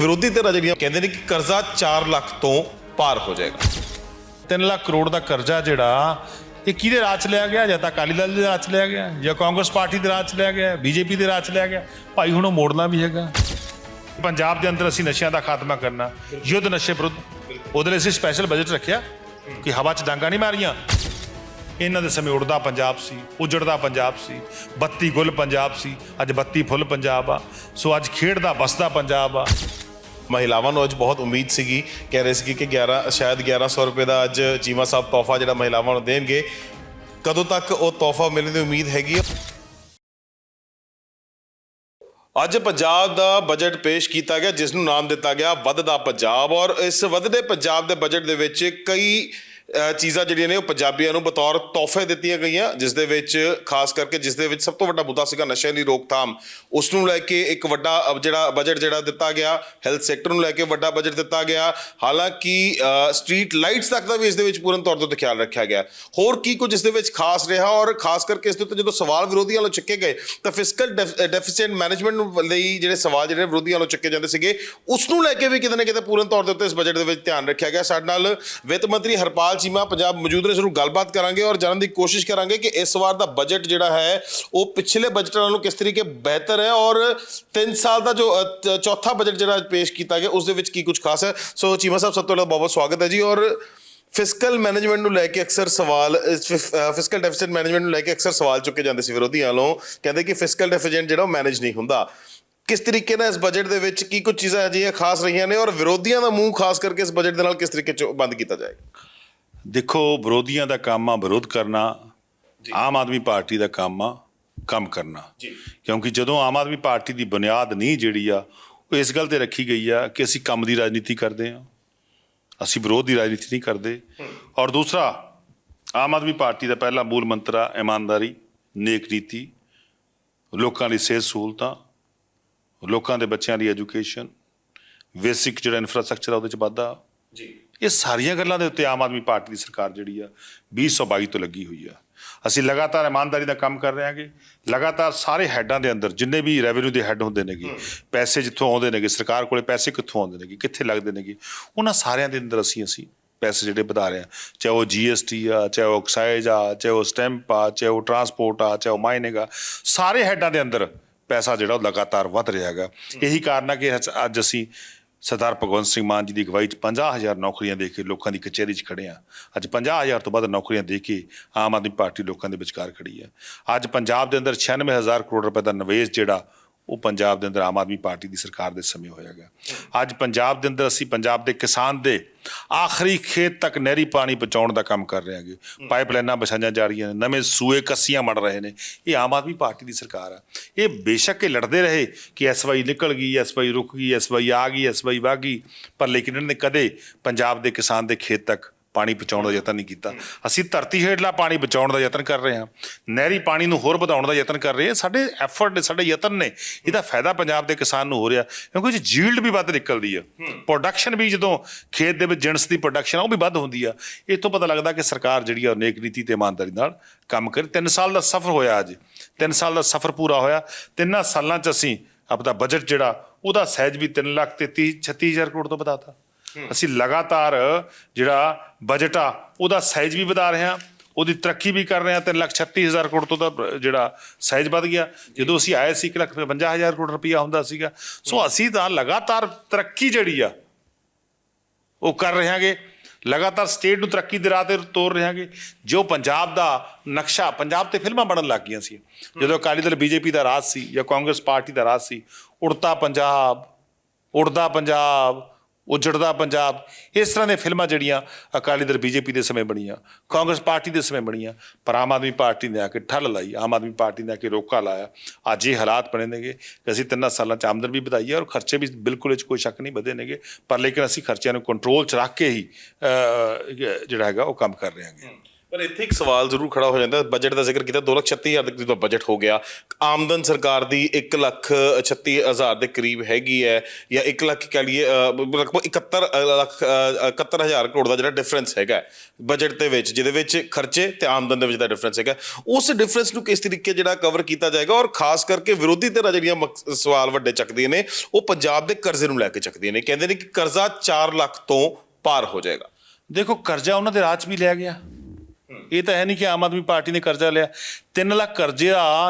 ਵਿਰੋਧੀ ਧਿਰਾਂ ਜਿਹੜੀਆਂ ਕਹਿੰਦੇ ਨੇ ਕਿ ਕਰਜ਼ਾ 4 ਲੱਖ ਤੋਂ ਪਾਰ ਹੋ ਜਾਏਗਾ। 3 ਲੱਖ ਕਰੋੜ ਦਾ ਕਰਜ਼ਾ ਜਿਹੜਾ, ਇਹ ਕਿਹਦੇ ਰਾਜ ਚ ਲਿਆ ਗਿਆ? ਜਾਂ ਤਾਂ ਅਕਾਲੀ ਦਲ ਦੇ ਰਾਜ ਚ ਲਿਆ ਗਿਆ? ਜਾਂ ਕਾਂਗਰਸ ਪਾਰਟੀ ਦੇ ਰਾਜ ਚ ਲਿਆ ਗਿਆ? ਬੀਜੇਪੀ ਦੇ ਰਾਜ ਚ ਲਿਆ ਗਿਆ? ਭਾਈ, ਹੁਣ ਉਹ ਮੋੜਨਾ ਵੀ ਹੈਗਾ। ਪੰਜਾਬ ਦੇ ਅੰਦਰ ਅਸੀਂ ਨਸ਼ਿਆਂ ਦਾ ਖਾਤਮਾ ਕਰਨਾ, ਯੁੱਧ ਨਸ਼ੇ ਵਿਰੁੱਧ। ਉਹਦੇ ਲਈ ਅਸੀਂ ਸਪੈਸ਼ਲ ਬਜਟ ਰੱਖਿਆ ਕਿ ਹਵਾ 'ਚ ਡਾਂਗਾ ਨਹੀਂ ਮਾਰੀਆਂ। ਇਹਨਾਂ ਦੇ ਸਮੇਂ ਉੜਦਾ ਪੰਜਾਬ ਸੀ, ਉਜੜਦਾ ਪੰਜਾਬ ਸੀ, ਬੱਤੀ ਗੁੱਲ ਪੰਜਾਬ ਸੀ, ਅੱਜ ਬੱਤੀ ਫੁੱਲ ਪੰਜਾਬ ਆ। ਸੋ ਅੱਜ ਖੇਡਦਾ ਬਸਦਾ ਪੰਜਾਬ ਆ। ਮਹਿਲਾਵਾਂ ਨੂੰ ਅੱਜ ਬਹੁਤ ਉਮੀਦ ਸੀਗੀ, ਕਹਿ ਰਹੇ ਸੀ ਕਿ 11 ਸ਼ਾਇਦ 1100 ਰੁਪਏ ਦਾ ਅੱਜ ਚੀਮਾ ਸਾਹਿਬ ਤੋਹਫਾ ਜਿਹੜਾ ਮਹਿਲਾਵਾਂ ਨੂੰ ਦੇਣਗੇ। ਕਦੋਂ ਤੱਕ ਉਹ ਤੋਹਫਾ ਮਿਲਣ ਦੀ ਉਮੀਦ ਹੈਗੀ ਹੈ ਅੱਜ ਪੰਜਾਬ ਦਾ ਬਜਟ ਪੇਸ਼ ਕੀਤਾ ਗਿਆ, ਜਿਸ ਨੂੰ ਨਾਮ ਦਿੱਤਾ ਗਿਆ ਵੱਧਦਾ ਪੰਜਾਬ। ਔਰ ਇਸ ਵੱਧਦੇ ਪੰਜਾਬ ਦੇ ਬਜਟ ਦੇ ਵਿੱਚ ਕਈ ਚੀਜ਼ਾਂ ਜਿਹੜੀਆਂ ਨੇ ਉਹ ਪੰਜਾਬੀਆਂ ਨੂੰ ਬਤੌਰ ਤੋਹਫੇ ਦਿੱਤੀਆਂ ਗਈਆਂ, ਜਿਸ ਦੇ ਵਿੱਚ ਖਾਸ ਕਰਕੇ ਜਿਸ ਦੇ ਵਿੱਚ ਸਭ ਤੋਂ ਵੱਡਾ ਮੁੱਦਾ ਸੀਗਾ ਨਸ਼ਿਆਂ ਦੀ ਰੋਕਥਾਮ। ਉਸ ਨੂੰ ਲੈ ਕੇ ਇੱਕ ਵੱਡਾ ਜਿਹੜਾ ਬਜਟ ਜਿਹੜਾ ਦਿੱਤਾ ਗਿਆ ਹੈਲਥ ਸੈਕਟਰ ਨੂੰ ਲੈ ਕੇ ਵੱਡਾ ਬਜਟ ਦਿੱਤਾ ਗਿਆ। ਹਾਲਾਂਕਿ ਸਟਰੀਟ ਲਾਈਟਸ ਤੱਕ ਦਾ ਵੀ ਇਸ ਦੇ ਵਿੱਚ ਪੂਰਨ ਤੌਰ ਤੇ ਖਿਆਲ ਰੱਖਿਆ ਗਿਆ। ਹੋਰ ਕੀ ਕੁਝ ਇਸ ਦੇ ਵਿੱਚ ਖਾਸ ਰਿਹਾ ਔਰ ਖਾਸ ਕਰਕੇ ਇਸ ਦੇ ਉੱਤੇ ਜਦੋਂ ਸਵਾਲ ਵਿਰੋਧੀਆਂ ਵੱਲੋਂ ਚੁੱਕੇ ਗਏ, ਤਾਂ ਫਿਸਕਲ ਡੈਫੀਸਿਟ ਮੈਨੇਜਮੈਂਟ ਲਈ ਜਿਹੜੇ ਸਵਾਲ ਜਿਹੜੇ ਵਿਰੋਧੀਆਂ ਵੱਲੋਂ ਚੁੱਕੇ ਜਾਂਦੇ ਸੀਗੇ, ਉਸ ਨੂੰ ਲੈ ਕੇ ਵੀ ਕਿਤੇ ਨਾ ਕਿਤੇ ਪੂਰਨ ਤੌਰ ਦੇ ਉੱਤੇ ਇਸ ਬਜਟ ਦੇ ਵਿੱਚ ਧਿਆਨ ਰੱਖਿਆ ਗਿਆ। ਸਾਡੇ ਨਾਲ ਵਿੱਤ ਮੰਤਰੀ ਹਰਪਾਲ ਚੀਮਾ ਪੰਜਾਬ ਮੌਜੂਦ ਨੇ ਸਾਨੂੰ ਗੱਲਬਾਤ ਕਰਾਂਗੇ ਔਰ ਜਾਣਨ ਦੀ ਕੋਸ਼ਿਸ਼ ਕਰਾਂਗੇ ਕਿ ਇਸ ਵਾਰ ਦਾ ਬਜਟ ਜਿਹੜਾ ਹੈ, ਉਹ ਪਿਛਲੇ ਬਜਟਾਂ ਨਾਲੋਂ ਕਿਸ ਤਰੀਕੇ ਬਿਹਤਰ ਹੈ ਔਰ 3 ਸਾਲ ਦਾ ਜੋ ਚੌਥਾ ਬਜਟ ਜਿਹੜਾ ਪੇਸ਼ ਕੀਤਾ ਗਿਆ, ਉਸ ਦੇ ਵਿੱਚ ਕੀ ਕੁਝ ਖਾਸ ਹੈ? ਸੋ ਚੀਮਾ ਸਾਹਿਬ, ਸਭ ਤੋਂ ਪਹਿਲਾਂ ਬਹੁਤ ਸਵਾਗਤ ਹੈ ਜੀ ਔਰ ਫਿਸਕਲ ਮੈਨੇਜਮੈਂਟ ਨੂੰ ਲੈ ਕੇ ਅਕਸਰ ਸਵਾਲ ਫਿਸਕਲ ਡੈਫਿਸਿਟ ਮੈਨੇਜਮੈਂਟ ਨੂੰ ਲੈ ਕੇ ਅਕਸਰ ਸਵਾਲ ਚੁੱਕੇ ਜਾਂਦੇ ਸੀ ਵਿਰੋਧੀਆਂ ਵੱਲੋਂ ਕਹਿੰਦੇ ਕਿ ਫਿਸਕਲ ਡੈਫਿਸਿਟ ਜਿਹੜਾ ਉਹ ਮੈਨੇਜ ਨਹੀਂ ਹੁੰਦਾ। ਕਿਸ ਤਰੀਕੇ ਨਾਲ ਇਸ ਬਜਟ ਦੇ ਵਿੱਚ ਕੀ ਕੁਝ ਚੀਜ਼ਾਂ ਅਜਿਹੀਆਂ ਖਾਸ ਰਹੀਆਂ ਨੇ ਔਰ ਵਿਰੋਧੀਆਂ ਦਾ ਮੂੰਹ ਖਾਸ ਕਰਕੇ ਇਸ ਬਜਟ ਦੇ ਨਾਲ ਕਿਸ ਤਰੀਕੇ ਚ ਬੰਦ ਕੀਤਾ ਜਾਏਗਾ? ਦੇਖੋ ਵਿਰੋਧੀਆਂ ਦਾ ਕੰਮ ਆ ਵਿਰੋਧ ਕਰਨਾ ਆਮ ਆਦਮੀ ਪਾਰਟੀ ਦਾ ਕੰਮ ਆ ਕੰਮ ਕਰਨਾ। ਕਿਉਂਕਿ ਜਦੋਂ ਆਮ ਆਦਮੀ ਪਾਰਟੀ ਦੀ ਬੁਨਿਆਦ ਨਹੀਂ ਜਿਹੜੀ ਆ ਉਹ ਇਸ ਗੱਲ ਤੇ ਰੱਖੀ ਗਈ ਆ ਕਿ ਅਸੀਂ ਕੰਮ ਦੀ ਰਾਜਨੀਤੀ ਕਰਦੇ ਆ ਅਸੀਂ ਵਿਰੋਧ ਦੀ ਰਾਜਨੀਤੀ ਨਹੀਂ ਕਰਦੇ। ਔਰ ਦੂਸਰਾ ਆਮ ਆਦਮੀ ਪਾਰਟੀ ਦਾ ਪਹਿਲਾ ਮੂਲ ਮੰਤਰ ਆ ਇਮਾਨਦਾਰੀ ਨੇਕ ਨੀਤੀ ਲੋਕਾਂ ਲਈ ਸਿਹਤ ਸਹੂਲਤਾਂ ਲੋਕਾਂ ਦੇ ਬੱਚਿਆਂ ਦੀ ਐਜੂਕੇਸ਼ਨ ਬੇਸਿਕ ਜਿਹੜਾ ਇਨਫਰਾਸਟ੍ਰਕਚਰ ਆ ਉਹਦੇ ਚ ਵਾਧਾ। ਜੀ। ਇਹ ਸਾਰੀਆਂ ਗੱਲਾਂ ਦੇ ਉੱਤੇ ਆਮ ਆਦਮੀ ਪਾਰਟੀ ਦੀ ਸਰਕਾਰ ਜਿਹੜੀ ਆ 2022 ਤੋਂ ਲੱਗੀ ਹੋਈ ਆ। ਅਸੀਂ ਲਗਾਤਾਰ ਇਮਾਨਦਾਰੀ ਦਾ ਕੰਮ ਕਰ ਰਹੇ ਹਾਂਗੇ। ਲਗਾਤਾਰ ਸਾਰੇ ਹੈੱਡਾਂ ਦੇ ਅੰਦਰ ਜਿੰਨੇ ਵੀ ਰੈਵਨਿਊ ਦੇ ਹੈੱਡ ਹੁੰਦੇ ਨੇਗੇ, ਪੈਸੇ ਜਿੱਥੋਂ ਆਉਂਦੇ ਨੇਗੇ, ਸਰਕਾਰ ਕੋਲੇ ਪੈਸੇ ਕਿੱਥੋਂ ਆਉਂਦੇ ਨੇਗੇ, ਕਿੱਥੇ ਲੱਗਦੇ ਨੇਗੇ, ਉਹਨਾਂ ਸਾਰਿਆਂ ਦੇ ਅੰਦਰ ਅਸੀਂ ਅਸੀਂ ਪੈਸੇ ਜਿਹੜੇ ਵਧਾ ਰਹੇ ਆ ਚਾਹੇ ਉਹ ਜੀਐਸਟੀ ਆ, ਚਾਹੇ ਉਹ ਐਕਸਾਈਜ਼ ਆ, ਚਾਹੇ ਉਹ ਸਟੈਂਪ ਆ, ਚਾਹੇ ਉਹ ਟਰਾਂਸਪੋਰਟ ਆ, ਚਾਹੇ ਉਹ ਮਾਈਨਿੰਗ ਆ, ਸਾਰੇ ਹੈੱਡਾਂ ਦੇ ਅੰਦਰ ਪੈਸਾ ਜਿਹੜਾ ਉਹ ਲਗਾਤਾਰ ਵਧ ਰਿਹਾ ਹੈਗਾ। ਇਹੀ ਕਾਰਨ ਆ ਕਿ ਅੱਜ ਅਸੀਂ ਸਰਦਾਰ ਭਗਵੰਤ ਸਿੰਘ ਮਾਨ ਜੀ ਦੀ ਅਗਵਾਈ 'ਚ 50000 ਨੌਕਰੀਆਂ ਦੇ ਕੇ ਲੋਕਾਂ ਦੀ ਕਚਹਿਰੀ 'ਚ ਖੜੇ ਆ ਅੱਜ 50000 ਤੋਂ ਵੱਧ ਨੌਕਰੀਆਂ ਦੇ ਕੇ ਆਮ ਆਦਮੀ ਪਾਰਟੀ ਲੋਕਾਂ ਦੇ ਵਿਚਕਾਰ ਖੜੀ ਆ ਅੱਜ ਪੰਜਾਬ ਦੇ ਅੰਦਰ 96000 ਕਰੋੜ ਰੁਪਏ ਦਾ ਨਿਵੇਸ਼ ਜਿਹੜਾ ਉਹ ਪੰਜਾਬ ਦੇ ਅੰਦਰ ਆਮ ਆਦਮੀ ਪਾਰਟੀ ਦੀ ਸਰਕਾਰ ਦੇ ਸਮੇਂ ਹੋਇਆਗਾ ਅੱਜ ਪੰਜਾਬ ਦੇ ਅੰਦਰ ਅਸੀਂ ਪੰਜਾਬ ਦੇ ਕਿਸਾਨ ਦੇ ਆਖਰੀ ਖੇਤ ਤੱਕ ਨਹਿਰੀ ਪਾਣੀ ਪਹੁੰਚਾਉਣ ਦਾ ਕੰਮ ਕਰ ਰਹੇ ਹਾਂਗੇ। ਪਾਈਪਲਾਈਨਾਂ ਵਿਛਾਈਆਂ ਜਾ ਰਹੀਆਂ ਨੇ, ਨਵੇਂ ਸੂਏ ਕੱਸੀਆਂ ਮੜ ਰਹੇ ਨੇ। ਇਹ ਆਮ ਆਦਮੀ ਪਾਰਟੀ ਦੀ ਸਰਕਾਰ ਆ। ਇਹ ਬੇਸ਼ੱਕ ਇਹ ਲੜਦੇ ਰਹੇ ਕਿ ਐਸਵਾਈ ਨਿਕਲ ਗਈ ਐਸਵਾਈ ਰੁਕ ਗਈ ਐਸਵਾਈ ਆ ਗਈ ਐਸਵਾਈ ਵਗ ਗਈ। ਪਰ ਲੇਕਿਨ ਇਹਨਾਂ ਨੇ ਕਦੇ ਪੰਜਾਬ ਦੇ ਕਿਸਾਨ ਦੇ ਖੇਤ ਤੱਕ ਪਾਣੀ ਪਹੁੰਚਾਉਣ ਦਾ ਯਤਨ ਨਹੀਂ ਕੀਤਾ। ਅਸੀਂ ਧਰਤੀ ਹੇਠਲਾ ਪਾਣੀ ਬਚਾਉਣ ਦਾ ਯਤਨ ਕਰ ਰਹੇ ਹਾਂ। ਨਹਿਰੀ ਪਾਣੀ ਨੂੰ ਹੋਰ ਵਧਾਉਣ ਦਾ ਯਤਨ ਕਰ ਰਹੇ ਹਾਂ। ਸਾਡੇ ਐਫਰਟ ਨੇ ਸਾਡੇ ਯਤਨ ਨੇ ਇਹਦਾ ਫਾਇਦਾ ਪੰਜਾਬ ਦੇ ਕਿਸਾਨ ਨੂੰ ਹੋ ਰਿਹਾ। ਕਿਉਂਕਿ ਇਹ ਜੀਲਡ ਵੀ ਵੱਧ ਨਿਕਲਦੀ ਆ। ਪ੍ਰੋਡਕਸ਼ਨ ਵੀ ਜਦੋਂ ਖੇਤ ਦੇ ਵਿੱਚ ਜਿਣਸ ਦੀ ਪ੍ਰੋਡਕਸ਼ਨ ਉਹ ਵੀ ਵੱਧ ਹੁੰਦੀ ਆ। ਇਹ ਤੋਂ ਪਤਾ ਲੱਗਦਾ ਕਿ ਸਰਕਾਰ ਜਿਹੜੀ ਆ ਉਹ ਨੇਕ ਨੀਤੀ ਤੇ ਇਮਾਨਦਾਰੀ ਨਾਲ ਕੰਮ ਕਰੇ। 3 ਸਾਲ ਦਾ ਸਫ਼ਰ ਹੋਇਆ ਅੱਜ। 3 ਸਾਲ ਦਾ ਸਫ਼ਰ ਪੂਰਾ ਹੋਇਆ। ਤਿੰਨਾਂ ਸਾਲਾਂ 'ਚ ਅਸੀਂ ਆਪਦਾ ਬਜਟ ਜਿਹੜਾ ਉਹਦਾ ਸਹਿਜ ਵੀ 3 ਲੱਖ ਤੇ 30 36000 ਕਰੋੜ ਤੋਂ ਵਧਾਤਾ। ਅਸੀਂ ਲਗਾਤਾਰ ਜਿਹੜਾ ਬਜਟ ਆ, ਉਹਦਾ ਸਾਈਜ਼ ਵੀ ਵਧਾ ਰਹੇ ਹਾਂ, ਉਹਦੀ ਤਰੱਕੀ ਵੀ ਕਰ ਰਹੇ ਹਾਂ 3 ਲੱਖ 36000 ਕਰੋੜ ਤੋਂ ਦਾ ਜਿਹੜਾ ਸਾਈਜ਼ ਵੱਧ ਗਿਆ। ਜਦੋਂ ਅਸੀਂ ਆਏ ਸੀ 1 ਲੱਖ 55000 ਕਰੋੜ ਰੁਪਇਆ ਹੁੰਦਾ ਸੀਗਾ। ਸੋ ਅਸੀਂ ਤਾਂ ਲਗਾਤਾਰ ਤਰੱਕੀ ਜਿਹੜੀ ਆ, ਉਹ ਕਰ ਰਹੇ ਹਾਂਗੇ। ਲਗਾਤਾਰ ਸਟੇਟ ਨੂੰ ਤਰੱਕੀ ਦੇ ਰਾਹ ਤੇ ਤੋਰ ਰਹੇ ਹਾਂਗੇ। ਜੋ ਪੰਜਾਬ ਦਾ ਨਕਸ਼ਾ, ਪੰਜਾਬ ਤੇ ਫਿਲਮਾਂ ਬਣਨ ਲੱਗ ਗਈਆਂ ਸੀ। ਜਦੋਂ ਅਕਾਲੀ ਦਲ ਬੀਜੇਪੀ ਦਾ ਰਾਜ ਸੀ ਜਾਂ ਕਾਂਗਰਸ ਪਾਰਟੀ ਦਾ ਰਾਜ ਸੀ, ਉੜਤਾ ਪੰਜਾਬ, ਉੜਦਾ ਪੰਜਾਬ ਉਜੜਦਾ ਪੰਜਾਬ। ਇਸ ਤਰ੍ਹਾਂ ਦੀਆਂ ਫਿਲਮਾਂ ਜਿਹੜੀਆਂ ਅਕਾਲੀ ਦਲ, ਬੀਜੇਪੀ ਦੇ ਸਮੇਂ ਬਣੀਆਂ, ਕਾਂਗਰਸ ਪਾਰਟੀ ਦੇ ਸਮੇਂ ਬਣੀਆਂ, ਪਰ ਆਮ ਆਦਮੀ ਪਾਰਟੀ ਨੇ ਆ ਕੇ ਠੱਲ ਲਾਈ, ਆਮ ਆਦਮੀ ਪਾਰਟੀ ਨੇ ਆ ਕੇ ਰੋਕਾ ਲਾਇਆ। ਅੱਜ ਇਹ ਹਾਲਾਤ ਬਣੇ ਨੇਗੇ ਕਿ ਅਸੀਂ ਤਿੰਨਾਂ ਸਾਲਾਂ ਚ ਆਮਦਨ ਵੀ ਵਧਾਈ ਹੈ ਔਰ ਖਰਚੇ ਵੀ ਬਿਲਕੁਲ ਇਹ 'ਚ ਕੋਈ ਸ਼ੱਕ ਨਹੀਂ ਵਧੇ ਨੇਗੇ, ਪਰ ਲੇਕਿਨ ਅਸੀਂ ਖਰਚਿਆਂ ਨੂੰ ਕੰਟਰੋਲ 'ਚ ਰੱਖ ਕੇ ਹੀ ਜਿਹੜਾ ਹੈਗਾ ਉਹ ਕੰਮ ਕਰ ਰਹੇ ਹਾਂਗੇ। ਪਰ ਇੱਥੇ ਇੱਕ ਸਵਾਲ ਜ਼ਰੂਰ ਖੜਾ ਹੋ ਜਾਂਦਾ ਬਜਟ ਦਾ ਜ਼ਿਕਰ ਕੀਤਾ 236000 ਦੇ ਕਰੀਬ ਦਾ ਬਜਟ ਹੋ ਗਿਆ। ਆਮਦਨ ਸਰਕਾਰ ਦੀ 1 ਲੱਖ 36000 ਦੇ ਕਰੀਬ ਹੈਗੀ ਹੈ ਜਾਂ 1 ਲੱਖ ਕਹ ਲਈਏ ਲਗਭਗ 71 ਲੱਖ ਅ, 71000 ਕਰੋੜ ਦਾ ਜਿਹੜਾ ਡਿਫਰੈਂਸ ਹੈਗਾ ਬਜਟ ਦੇ ਵਿੱਚ ਜਿਹਦੇ ਵਿੱਚ ਖਰਚੇ ਤੇ ਆਮਦਨ ਦੇ ਵਿੱਚ ਦਾ ਡਿਫਰੈਂਸ ਹੈਗਾ ਉਸ ਡਿਫਰੈਂਸ ਨੂੰ ਕਿਸ ਤਰੀਕੇ ਜਿਹੜਾ ਕਵਰ ਕੀਤਾ ਜਾਏਗਾ ਔਰ ਖਾਸ ਕਰਕੇ ਵਿਰੋਧੀ ਧਿਰਾਂ ਜਿਹੜੀਆਂ ਮਕ- ਸਵਾਲ ਵੱਡੇ ਚੱਕਦੀਆਂ ਨੇ ਉਹ ਪੰਜਾਬ ਦੇ ਕਰਜ਼ੇ ਨੂੰ ਲੈ ਕੇ ਚੱਕਦੀਆਂ ਨੇ ਕਹਿੰਦੇ ਨੇ ਕਿ ਕਰਜ਼ਾ 4 ਲੱਖ ਤੋਂ ਪਾਰ ਹੋ ਜਾਏਗਾ। ਦੇਖੋ ਕਰਜ਼ਾ ਉਹਨਾਂ ਦੇ ਰਾਜ 'ਚ ਵੀ ਲਿਆ ਗਿਆ। ਇਹ ਤਾਂ ਹੈ ਨਹੀਂ ਕਿ ਆਮ ਆਦਮੀ ਪਾਰਟੀ ਨੇ ਕਰਜ਼ਾ ਲਿਆ। 3 ਲੱਖ ਕਰਜ਼ੇ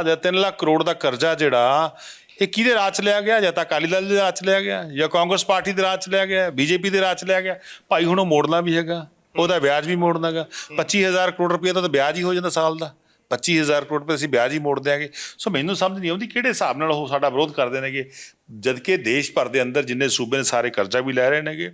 ਜਾਂ 3 ਲੱਖ ਕਰੋੜ ਦਾ ਕਰਜ਼ਾ ਜਿਹੜਾ ਇਹ ਕਿਹਦੇ ਰਾਜ 'ਚ ਲਿਆ ਗਿਆ? ਜਾਂ ਤਾਂ ਅਕਾਲੀ ਦਲ ਦੇ ਰਾਜ 'ਚ ਲਿਆ ਗਿਆ? ਜਾਂ ਕਾਂਗਰਸ ਪਾਰਟੀ ਦੇ ਰਾਜ 'ਚ ਲਿਆ ਗਿਆ? ਬੀਜੇਪੀ ਦੇ ਰਾਜ 'ਚ ਲਿਆ ਗਿਆ? ਭਾਈ ਹੁਣ ਉਹ ਮੋੜਨਾ ਵੀ ਹੈਗਾ ਉਹਦਾ ਵਿਆਜ ਵੀ ਮੋੜਨਾਗਾ 25000 ਕਰੋੜ ਰੁਪਏ ਦਾ ਤਾਂ ਵਿਆਜ ਹੀ ਹੋ ਜਾਂਦਾ ਸਾਲ ਦਾ। 25000 ਕਰੋੜ ਰੁਪਏ ਅਸੀਂ ਵਿਆਜ ਹੀ ਮੋੜ ਦਿਆਂਗੇ। ਸੋ ਮੈਨੂੰ ਸਮਝ ਨਹੀਂ ਆਉਂਦੀ ਕਿਹੜੇ ਹਿਸਾਬ ਨਾਲ ਉਹ ਸਾਡਾ ਵਿਰੋਧ ਕਰਦੇ ਨੇਗੇ। ਜਦ ਕਿ ਦੇਸ਼ ਭਰ ਦੇ ਅੰਦਰ ਜਿੰਨੇ ਸੂਬੇ ਨੇ ਸਾਰੇ ਕਰਜ਼ਾ ਵੀ ਲੈ ਰਹੇ ਨੇਗੇ,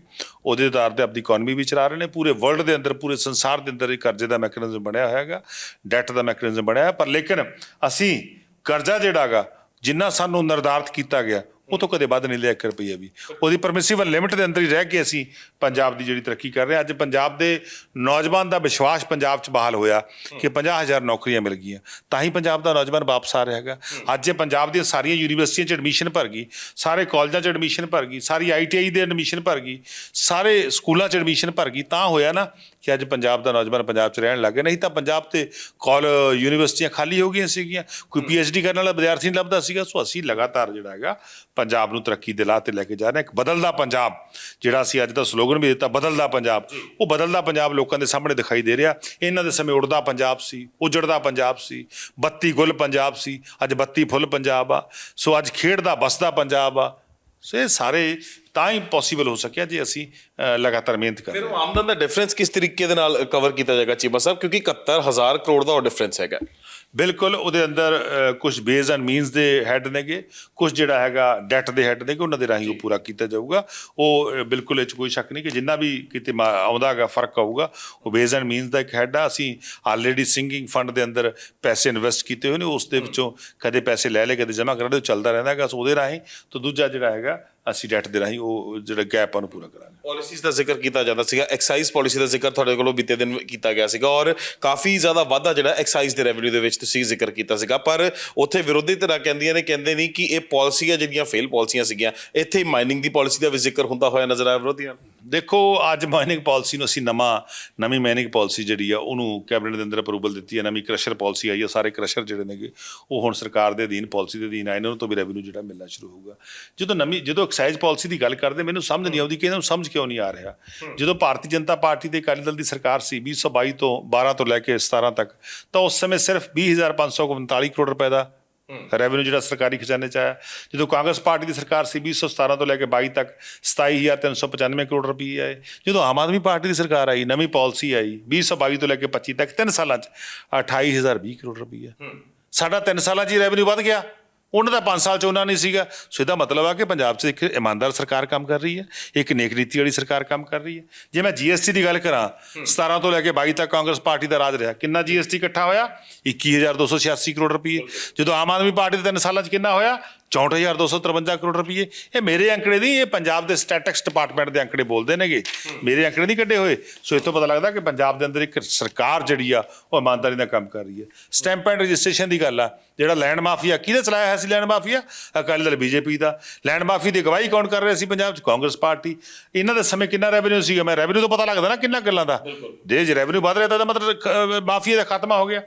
ਉਹਦੇ ਆਧਾਰ ਤੇ ਆਪਣੀ ਇਕਨੋਮੀ ਵੀ ਚਲਾ ਰਹੇ ਨੇ। ਪੂਰੇ ਵਰਲਡ ਦੇ ਅੰਦਰ, ਪੂਰੇ ਸੰਸਾਰ ਦੇ ਅੰਦਰ ਇਹ ਕਰਜ਼ੇ ਦਾ ਮੈਕੈਨਿਜ਼ਮ ਬਣਿਆ ਹੋਇਆ ਹੈਗਾ ਡੈਟ ਦਾ ਮੈਕੈਨਿਜ਼ਮ ਬਣਿਆ ਹੈ ਪਰ ਲੇਕਿਨ ਅਸੀਂ ਕਰਜ਼ਾ ਜਿਹੜਾਗਾ ਜਿੰਨਾ ਸਾਨੂੰ ਨਿਰਧਾਰਤ ਕੀਤਾ ਗਿਆ ਉਹ ਤੋਂ ਕਦੇ ਵੱਧ ਨਹੀਂ ਲਿਆ 1 ਰੁਪਈਆ ਵੀ। ਉਹਦੀ ਪਰਮਿਸਿਬਲ ਲਿਮਿਟ ਦੇ ਅੰਦਰ ਹੀ ਰਹਿ ਕੇ ਅਸੀਂ ਪੰਜਾਬ ਦੀ ਜਿਹੜੀ ਤਰੱਕੀ ਕਰ ਰਹੇ ਹਾਂ। ਅੱਜ ਪੰਜਾਬ ਦੇ ਨੌਜਵਾਨ ਦਾ ਵਿਸ਼ਵਾਸ ਪੰਜਾਬ 'ਚ ਬਹਾਲ ਹੋਇਆ ਕਿ 50000 ਨੌਕਰੀਆਂ ਮਿਲ ਗਈਆਂ। ਤਾਂ ਹੀ ਪੰਜਾਬ ਦਾ ਨੌਜਵਾਨ ਵਾਪਸ ਆ ਰਿਹਾ ਹੈਗਾ। ਅੱਜ ਇਹ ਪੰਜਾਬ ਦੀਆਂ ਸਾਰੀਆਂ ਯੂਨੀਵਰਸਿਟੀਆਂ 'ਚ ਐਡਮਿਸ਼ਨ ਭਰ ਗਈ। ਸਾਰੇ ਕਾਲਜਾਂ 'ਚ ਐਡਮਿਸ਼ਨ ਭਰ ਗਈ। ਸਾਰੀ ਆਈਟੀਆਈ ਦੇ ਐਡਮਿਸ਼ਨ ਭਰ ਗਈ। ਸਾਰੇ ਸਕੂਲਾਂ 'ਚ ਐਡਮਿਸ਼ਨ ਭਰ ਗਈ। ਤਾਂ ਹੋਇਆ ਨਾ ਕਿ ਅੱਜ ਪੰਜਾਬ ਦਾ ਨੌਜਵਾਨ ਪੰਜਾਬ 'ਚ ਰਹਿਣ ਲੱਗੇ ਨਹੀਂ ਤਾਂ ਪੰਜਾਬ ਤੇ ਕਾਲ ਯੂਨੀਵਰਸਿਟੀਆਂ ਖਾਲੀ ਹੋ ਗਈਆਂ ਸੀਗੀਆਂ। ਕੋਈ ਪੀਐਚਡੀ ਕਰਨ ਵਾਲਾ ਵਿਦਿਆਰਥੀ ਨਹੀਂ ਲੱਭਦਾ ਸੀਗਾ। ਸੋ ਅਸੀਂ ਲਗਾਤਾਰ ਜਿਹੜਾ ਹੈਗਾ ਪੰਜਾਬ ਨੂੰ ਤਰੱਕੀ ਦੇ ਲਾਹ ਤੇ ਲੈ ਕੇ ਜਾ ਰਹੇ ਹਾਂ। ਇੱਕ ਬਦਲਦਾ ਪੰਜਾਬ ਜਿਹੜਾ ਅਸੀਂ ਅੱਜ ਦਾ ਸਲੋਗਨ ਵੀ ਦਿੱਤਾ ਬਦਲਦਾ ਪੰਜਾਬ। ਉਹ ਬਦਲਦਾ ਪੰਜਾਬ ਲੋਕਾਂ ਦੇ ਸਾਹਮਣੇ ਦਿਖਾਈ ਦੇ ਰਿਹਾ। ਇਹਨਾਂ ਦੇ ਸਮੇਂ ਉੜਦਾ ਪੰਜਾਬ ਸੀ ਉਜੜਦਾ ਪੰਜਾਬ ਸੀ। ਬੱਤੀ ਗੁੱਲ ਪੰਜਾਬ ਸੀ। ਅੱਜ ਬੱਤੀ ਫੁੱਲ ਪੰਜਾਬ ਆ। ਸੋ ਅੱਜ ਖੇਡਦਾ ਬਸਦਾ ਪੰਜਾਬ ਆ। ਸੋ ਇਹ ਸਾਰੇ ਤਾਂ ਹੀ ਪੋਸੀਬਲ ਹੋ ਸਕਿਆ ਜੇ ਅਸੀਂ ਲਗਾਤਾਰ ਮਿਹਨਤ ਕਰਦੇ ਫਿਰ ਉਹ ਆਮਦਨ ਦਾ ਡਿਫਰੈਂਸ ਕਿਸ ਤਰੀਕੇ ਦੇ ਨਾਲ ਕਵਰ ਕੀਤਾ ਜਾਏਗਾ ਚੀਮਾ ਸਾਹਿਬ? ਕਿਉਂਕਿ 71000 ਕਰੋੜ ਦਾ ਉਹ ਡਿਫਰੈਂਸ ਹੈਗਾ। ਬਿਲਕੁਲ ਉਹਦੇ ਅੰਦਰ ਕੁਝ ਬੇਸ ਐਂਡ ਮੀਨਸ ਦੇ ਹੈੱਡ ਨੇਗੇ ਕੁਝ ਜਿਹੜਾ ਹੈਗਾ ਡੈਟ ਦੇ ਹੈੱਡ ਨੇਗੇ ਉਹਨਾਂ ਦੇ ਰਾਹੀਂ ਉਹ ਪੂਰਾ ਕੀਤਾ ਜਾਊਗਾ। ਉਹ ਬਿਲਕੁਲ ਇਹ 'ਚ ਕੋਈ ਸ਼ੱਕ ਨਹੀਂ ਕਿ ਜਿੰਨਾ ਵੀ ਕਿਤੇ ਆਉਂਦਾ ਹੈਗਾ ਫ਼ਰਕ ਆਊਗਾ ਉਹ ਬੇਸ ਐਂਡ ਮੀਨਸ ਦਾ ਇੱਕ ਹੈੱਡ ਆ। ਅਸੀਂ ਆਲਰੇਡੀ ਸਿੰਗਿੰਗ ਫੰਡ ਦੇ ਅੰਦਰ ਪੈਸੇ ਇਨਵੈਸਟ ਕੀਤੇ ਹੋਏ ਨੇ ਉਸ ਦੇ ਵਿੱਚੋਂ ਕਦੇ ਪੈਸੇ ਲੈ ਲੈ ਕਦੇ ਜਮ੍ਹਾਂ ਕਰਾਂਦੇ ਉਹ ਚੱਲਦਾ ਰਹਿੰਦਾ ਹੈਗਾ। ਸੋ ਉਹਦੇ ਰਾਹੀਂ ਤੋਂ ਦੂਜਾ ਜਿਹੜਾ ਹੈਗਾ ਅਸੀਂ ਡੈਟ ਦੇ ਰਾਹੀਂ ਉਹ ਜਿਹੜਾ ਗੈਪ ਨੂੰ ਪੂਰਾ ਕਰਾਂਗੇ। ਪਾਲਿਸੀਜ਼ ਦਾ ਜ਼ਿਕਰ ਕੀਤਾ ਜਾਂਦਾ ਸੀਗਾ ਐਕਸਾਈਜ਼ ਪਾਲਿਸੀ ਦਾ ਜ਼ਿਕਰ ਤੁਹਾਡੇ ਕੋਲੋਂ ਬੀਤੇ ਦਿਨ ਕੀਤਾ ਗਿਆ ਸੀਗਾ ਔਰ ਕਾਫੀ ਜ਼ਿਆਦਾ ਵਾਧਾ ਜਿਹੜਾ ਐਕਸਾਈਜ਼ ਦੇ ਰੈਵਨਿਊ ਦੇ ਵਿੱਚ ਤੁਸੀਂ ਜ਼ਿਕਰ ਕੀਤਾ ਸੀਗਾ, ਪਰ ਉੱਥੇ ਵਿਰੋਧੀ ਧਿਰਾਂ ਕਹਿੰਦੀਆਂ ਨੇ, ਕਹਿੰਦੇ ਨਹੀਂ ਕਿ ਇਹ ਪਾਲਿਸੀਆਂ ਜਿਹੜੀਆਂ ਫੇਲ ਪਾਲਿਸੀਆਂ ਸੀਗੀਆਂ, ਇੱਥੇ ਮਾਈਨਿੰਗ ਦੀ ਪਾਲਿਸੀ ਦਾ ਵੀ ਜ਼ਿਕਰ ਹੁੰਦਾ ਹੋਇਆ ਨਜ਼ਰ ਆਇਆ ਵਿਰੋਧੀਆਂ ਨੂੰ। ਦੇਖੋ ਅੱਜ ਮਾਈਨਿੰਗ ਪਾਲਿਸੀ ਨੂੰ ਅਸੀਂ ਨਵਾਂ ਨਵੀਂ ਮਾਈਨਿੰਗ ਪਾਲਿਸੀ ਜਿਹੜੀ ਆ ਉਹਨੂੰ ਕੈਬਨਿਟ ਦੇ ਅੰਦਰ ਅਪਰੂਵਲ ਦਿੱਤੀ ਹੈ ਨਵੀਂ ਕ੍ਰਸ਼ਰ ਪਾਲਿਸੀ ਆਈ ਹੈ ਸਾਰੇ ਕ੍ਰਸ਼ਰ ਜਿਹੜੇ ਨੇਗੇ ਉਹ ਹੁਣ ਸਰਕਾਰ ਦੇ ਅਧੀਨ ਪਾਲਿਸੀ ਦੇ ਅਧੀਨ ਆਏ ਨੇ ਉਹਨਾਂ ਤੋਂ ਵੀ ਰੈਵਨਿਊ ਜਿਹੜਾ ਮਿਲਣਾ ਸ਼ੁਰੂ ਹੋਊਗਾ। ਜਦੋਂ ਨਵੀਂ ਜਦੋਂ ਐਕਸਾਈਜ਼ ਪਾਲਿਸੀ ਦੀ ਗੱਲ ਕਰਦੇ ਮੈਨੂੰ ਸਮਝ ਨਹੀਂ ਆਉਂਦੀ ਕਿ ਇਹਨਾਂ ਨੂੰ ਸਮਝ ਕਿਉਂ ਨਹੀਂ ਆ ਰਿਹਾ। ਜਦੋਂ ਭਾਰਤੀ ਜਨਤਾ ਪਾਰਟੀ ਦੇ ਅਕਾਲੀ ਦਲ ਦੀ ਸਰਕਾਰ ਸੀ 2022 ਤੋਂ 12 ਤੋਂ ਲੈ ਕੇ 17 ਤੱਕ ਤਾਂ ਉਸ ਸਮੇਂ ਸਿਰਫ 20539 ਕਰੋੜ ਰੁਪਏ ਦਾ ਰੈਵਨਿਊ ਜਿਹੜਾ ਸਰਕਾਰੀ ਖਜ਼ਾਨੇ ਚ ਆਇਆ। ਜਦੋਂ ਕਾਂਗਰਸ ਪਾਰਟੀ ਦੀ ਸਰਕਾਰ ਸੀ 2017 ਤੋਂ ਲੈ ਕੇ 22 ਤੱਕ 27395 ਕਰੋੜ ਰੁਪਏ ਆਏ। ਜਦੋਂ ਆਮ ਆਦਮੀ ਪਾਰਟੀ ਦੀ ਸਰਕਾਰ ਆਈ ਨਵੀਂ ਪਾਲਿਸੀ ਆਈ 2022 ਤੋਂ ਲੈ ਕੇ 25 ਤੱਕ 3 ਸਾਲਾਂ ਚ 28020 ਕਰੋੜ ਰੁਪਏ। ਸਾਡਾ 3 ਸਾਲਾਂ 'ਚ ਹੀ ਰੈਵਨਿਊ ਵੱਧ ਗਿਆ। ਉਹਨਾਂ ਦਾ 5 ਸਾਲ ਚ ਉਹਨਾਂ ਨਹੀਂ ਸੀਗਾ। ਸੋ ਇਹਦਾ ਮਤਲਬ ਆ ਕਿ ਪੰਜਾਬ 'ਚ ਇੱਕ ਇਮਾਨਦਾਰ ਸਰਕਾਰ ਕੰਮ ਕਰ ਰਹੀ ਹੈ ਇੱਕ ਨੇਕ ਨੀਤੀ ਵਾਲੀ ਸਰਕਾਰ ਕੰਮ ਕਰ ਰਹੀ ਹੈ। ਜੇ ਮੈਂ ਜੀਐਸਟੀ ਦੀ ਗੱਲ ਕਰਾਂ 17 ਤੋਂ ਲੈ ਕੇ 22 ਤੱਕ ਕਾਂਗਰਸ ਪਾਰਟੀ ਦਾ ਰਾਜ ਰਿਹਾ। ਕਿੰਨਾ ਜੀਐਸਟੀ ਇਕੱਠਾ ਹੋਇਆ? 21286 ਕਰੋੜ ਰੁਪਏ ਜਦੋਂ ਆਮ ਆਦਮੀ ਪਾਰਟੀ ਦੇ 3 ਸਾਲਾਂ 'ਚ ਕਿੰਨਾ ਹੋਇਆ? 64253 ਕਰੋੜ ਰੁਪਏ ਇਹ ਮੇਰੇ ਅੰਕੜੇ ਨਹੀਂ ਇਹ ਪੰਜਾਬ ਦੇ ਸਟੈਟਿਕਸ ਡਿਪਾਰਟਮੈਂਟ ਦੇ ਅੰਕੜੇ ਬੋਲਦੇ ਨੇਗੇ। ਮੇਰੇ ਅੰਕੜੇ ਨਹੀਂ ਕੱਢੇ ਹੋਏ। ਸੋ ਇਹ ਤੋਂ ਪਤਾ ਲੱਗਦਾ ਕਿ ਪੰਜਾਬ ਦੇ ਅੰਦਰ ਇੱਕ ਸਰਕਾਰ ਜਿਹੜੀ ਆ ਉਹ ਇਮਾਨਦਾਰੀ ਨਾਲ ਕੰਮ ਕਰ ਰਹੀ ਹੈ। ਸਟੈਂਪ ਐਂਡ ਰਜਿਸਟ੍ਰੇਸ਼ਨ ਦੀ ਗੱਲ ਆ। ਜਿਹੜਾ ਲੈਂਡ ਮਾਫੀਆ ਕਿਹਦੇ ਚਲਾਇਆ ਹੋਇਆ ਸੀ land mafia? Akali Dal BJP ਦਾ। ਲੈਂਡ ਮਾਫੀ ਦੀ ਗਵਾਹੀ ਕੌਣ ਕਰ ਰਿਹਾ ਸੀ ਪੰਜਾਬ 'ਚ? ਕਾਂਗਰਸ ਪਾਰਟੀ। ਇਹਨਾਂ ਦੇ ਸਮੇਂ ਕਿੰਨਾ ਰੈਵਨਿਊ ਸੀਗਾ? ਮੈਂ ਰੈਵਨਿਊ ਤੋਂ ਪਤਾ ਲੱਗਦਾ ਨਾ ਕਿੰਨਾ ਗੱਲਾਂ ਦਾ। ਜੇ ਜੇ ਰੈਵਨਿਊ ਵਧ ਰਿਹਾ ਤਾਂ ਮਤਲਬ ਮਾਫੀਆ ਦਾ ਖਾਤਮਾ ਹੋ ਗਿਆ।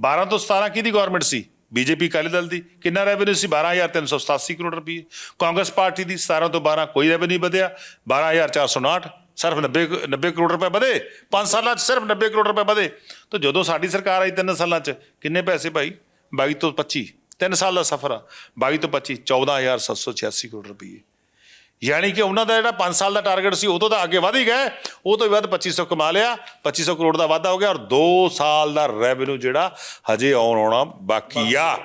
12 ਤੋਂ 17 ਕਿਹਦੀ ਗਵਰਨਮੈਂਟ ਸੀ? ਬੀਜੇਪੀ ਅਕਾਲੀ ਦਲ ਦੀ, ਕਿੰਨਾ ਰੈਵਨਿਊ ਸੀ? 12387 ਕਰੋੜ ਰੁਪਏ। ਕਾਂਗਰਸ ਪਾਰਟੀ ਦੀ 17 ਤੋਂ 12 ਕੋਈ ਰੈਵਨਿਊ ਵਧਿਆ। 12459 ਸਿਰਫ 90 ਕੁ- 90 ਕਰੋੜ ਰੁਪਏ ਵਧੇ। 5 ਸਾਲਾਂ 'ਚ ਸਿਰਫ 90 ਕਰੋੜ ਰੁਪਏ ਵਧੇ। ਤਾਂ ਜਦੋਂ ਸਾਡੀ ਸਰਕਾਰ ਆਈ 3 ਸਾਲਾਂ 'ਚ, ਕਿੰਨੇ ਪੈਸੇ ਭਾਈ? 22 ਤੋਂ 25 3 ਸਾਲ ਦਾ ਸਫ਼ਰ ਆ। 22 ਤੋਂ 25 14786 ਕਰੋੜ ਰੁਪਏ। ਯਾਨੀ ਕਿ ਉਹਨਾਂ ਦਾ ਜਿਹੜਾ 5 ਸਾਲ ਦਾ ਟਾਰਗੇਟ ਸੀ ਉਹ ਤੋਂ ਤਾਂ ਅੱਗੇ ਵਧ ਹੀ ਗਏ। ਉਹ ਤੋਂ ਵੀ ਵੱਧ 2500 ਕਮਾ ਲਿਆ। 2500 ਕਰੋੜ ਦਾ ਵਾਧਾ ਹੋ ਗਿਆ ਔਰ 2 ਸਾਲ ਦਾ ਰੈਵਨਿਊ ਜਿਹੜਾ ਹਜੇ ਆਉਣ ਆਉਣਾ ਬਾਕੀ ਆ।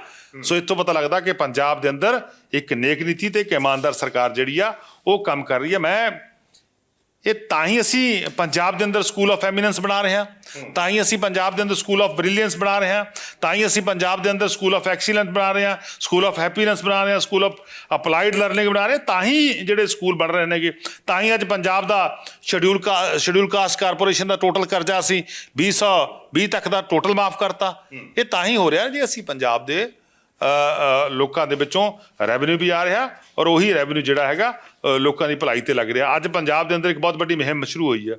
ਸੋ ਇੱਥੋਂ ਪਤਾ ਲੱਗਦਾ ਕਿ ਪੰਜਾਬ ਦੇ ਅੰਦਰ ਇੱਕ ਨੇਕ ਨੀਤੀ ਤੇ ਇੱਕ ਇਮਾਨਦਾਰ ਸਰਕਾਰ ਜਿਹੜੀ ਆ ਉਹ ਕੰਮ ਕਰ ਰਹੀ ਹੈ ਮੈਂ ਇਹ ਤਾਂ ਹੀ ਅਸੀਂ ਪੰਜਾਬ ਦੇ ਅੰਦਰ ਸਕੂਲ ਆਫ ਐਮੀਨੈਂਸ ਬਣਾ ਰਹੇ ਹਾਂ। ਤਾਂ ਹੀ ਅਸੀਂ ਪੰਜਾਬ ਦੇ ਅੰਦਰ ਸਕੂਲ ਆਫ ਬ੍ਰਿਲੀਅੰਸ ਬਣਾ ਰਹੇ ਹਾਂ। ਤਾਂ ਹੀ ਅਸੀਂ ਪੰਜਾਬ ਦੇ ਅੰਦਰ ਸਕੂਲ ਆਫ ਐਕਸੀਲੈਂਸ ਬਣਾ ਰਹੇ ਹਾਂ। ਸਕੂਲ ਆਫ ਹੈਪੀਨੈਸ ਬਣਾ ਰਹੇ ਹਾਂ। ਸਕੂਲ ਆਫ ਅਪਲਾਈਡ ਲਰਨਿੰਗ ਬਣਾ ਰਹੇ ਹਾਂ। ਤਾਂ ਹੀ ਜਿਹੜੇ ਸਕੂਲ ਬਣ ਰਹੇ ਨੇਗੇ। ਤਾਂ ਹੀ ਅੱਜ ਪੰਜਾਬ ਦਾ ਸ਼ਡਿਊਲ ਕਾ ਸ਼ਡਿਊਲ ਕਾਸਟ ਕਾਰਪੋਰੇਸ਼ਨ ਦਾ ਟੋਟਲ ਕਰਜ਼ਾ ਅਸੀਂ 2020 ਤੱਕ ਦਾ ਟੋਟਲ ਮਾਫ ਕਰਤਾ। ਇਹ ਤਾਂ ਹੀ ਹੋ ਰਿਹਾ ਜੇ ਅਸੀਂ ਪੰਜਾਬ ਦੇ ਲੋਕਾਂ ਦੇ ਵਿੱਚੋਂ ਰੈਵਨਿਊ ਵੀ ਆ ਰਿਹਾ ਔਰ ਉਹੀ ਰੈਵਨਿਊ ਜਿਹੜਾ ਹੈਗਾ ਲੋਕਾਂ ਦੀ ਭਲਾਈ ਤੇ ਲੱਗ ਰਿਹਾ। ਅੱਜ ਪੰਜਾਬ ਦੇ ਅੰਦਰ ਇੱਕ ਬਹੁਤ ਵੱਡੀ ਮੁਹਿੰਮ ਸ਼ੁਰੂ ਹੋਈ ਹੈ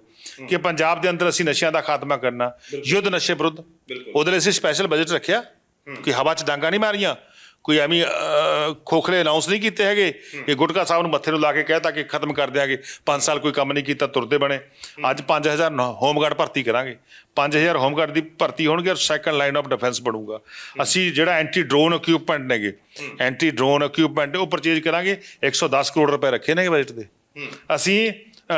ਕਿ ਪੰਜਾਬ ਦੇ ਅੰਦਰ ਅਸੀਂ ਨਸ਼ਿਆਂ ਦਾ ਖਾਤਮਾ ਕਰਨਾ ਯੁੱਧ ਨਸ਼ੇ ਵਿਰੁੱਧ। ਉਹਦੇ ਲਈ ਅਸੀਂ ਸਪੈਸ਼ਲ ਬਜਟ ਰੱਖਿਆ ਕਿ ਹਵਾ 'ਚ ਡਾਂਗਾ ਨਹੀਂ ਮਾਰੀਆਂ। ਕੋਈ ਐਵੇਂ ਖੋਖਲੇ ਅਨਾਉਂਸ ਨਹੀਂ ਕੀਤੇ ਹੈਗੇ ਇਹ ਗੁਟਕਾ ਸਾਹਿਬ ਨੂੰ ਮੱਥੇ ਨੂੰ ਲਾ ਕੇ ਕਹਿਤਾ ਕਿ ਖਤਮ ਕਰ ਦਿਆਂਗੇ। 5 ਸਾਲ ਕੋਈ ਕੰਮ ਨਹੀਂ ਕੀਤਾ ਤੁਰਦੇ ਬਣੇ। ਅੱਜ 5000 ਹੋਮਗਾਰਡ ਭਰਤੀ ਕਰਾਂਗੇ। 5000 ਹੋਮਗਾਰਡ ਦੀ ਭਰਤੀ ਹੋਣਗੇ ਔਰ ਸੈਕੰਡ ਲਾਈਨ ਆਫ ਡਿਫੈਂਸ ਬਣੂਗਾ। ਅਸੀਂ ਜਿਹੜਾ ਐਂਟੀ ਡਰੋਨ ਇਕਵਿਪਮੈਂਟ ਨੇਗੇ ਐਂਟੀ ਡਰੋਨ ਇਕਵਿਪਮੈਂਟ ਉਹ ਪਰਚੇਜ ਕਰਾਂਗੇ। 110 ਕਰੋੜ ਰੁਪਏ ਰੱਖੇ ਨੇਗੇ ਬਜਟ ਦੇ। ਅਸੀਂ